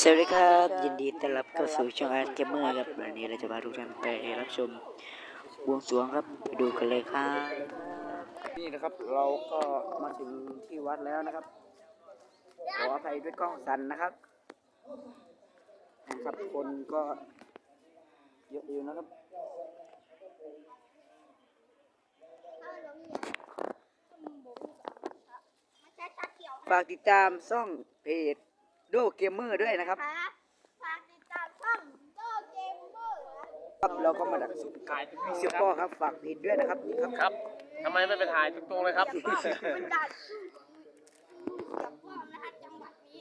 สวัสดีครับ ยินดีต้อนรับเข้าสู่ช่องอาร์ตเกมเมอร์ครับวันนี้เราจะพาทุกท่านไปรับชมบวงสรวงครับไปดูกันเลยครับนี่นะครับเราก็มาถึงที่วัดแล้วนะครับขออภัยด้วยกล้องสั่นนะครับนะครับคนก็เยอะอยู่นะครับฝากติดตามช่องเพจ โดเกมเมอร์ด้วยนะครับครับฝากติดตามช่องโตเกมเมอร์นะครับเราก็มาดักสุดขายเสียป้อครับฝากเพจด้วยนะครับนี่ครับครับทำไมไม่ไปถ่ายตรงๆเลยครับเป็นด่านสู้กับพ่อนะฮะจังหวัดนี้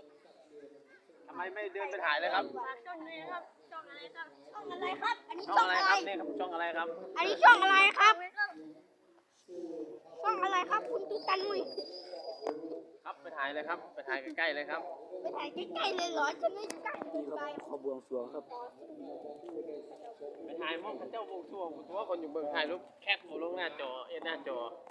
ทำไมไม่เดินไปถ่ายเลยครับฝากช่องนี้ครับช่องอะไรครับช่องอะไรครับ อันนี้ช่ช่อองงอะไรอะไรครับนี่ครับช่องอะไรครับ อันนี้ช่องอะไรครับช่องอะไรครับ คุณตุ๊ตันมุยครับไป ถ่ายเลยครับ ไปถ่ายใกล้ๆเลยครับ ไปถ่ายใกล้ๆเลยเหรอจะไม่ใกล้นี่คไปรับขอบวงสรวงครับไปถ่ายมองพระเจ้าบวงสรวงผมถือว่าคนอยู่เบิ่งถ่ายรูปแคปหมูลงหน้าจอ เอ็นหน้าจอโอ้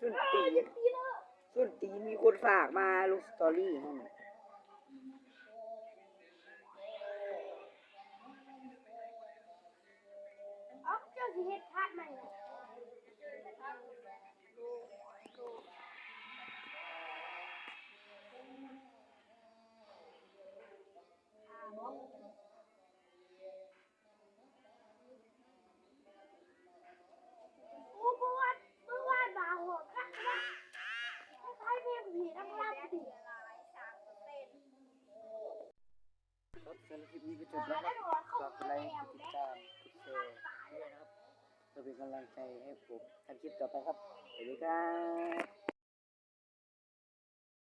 ส่วนตีส่วนตีมีคนฝากมาลงสตอรี่ให้เอาเจ้าสิเฮ็ดพาดไหม่ สำหรับคลิปนี้ก็จบแล้วครับฝากกดไลค์กดติดตามกดแชร์ด้วยนะครับเพื่อเป็นกำลังใจให้ผมทำคลิปต่อไปครับสวัสดีครับ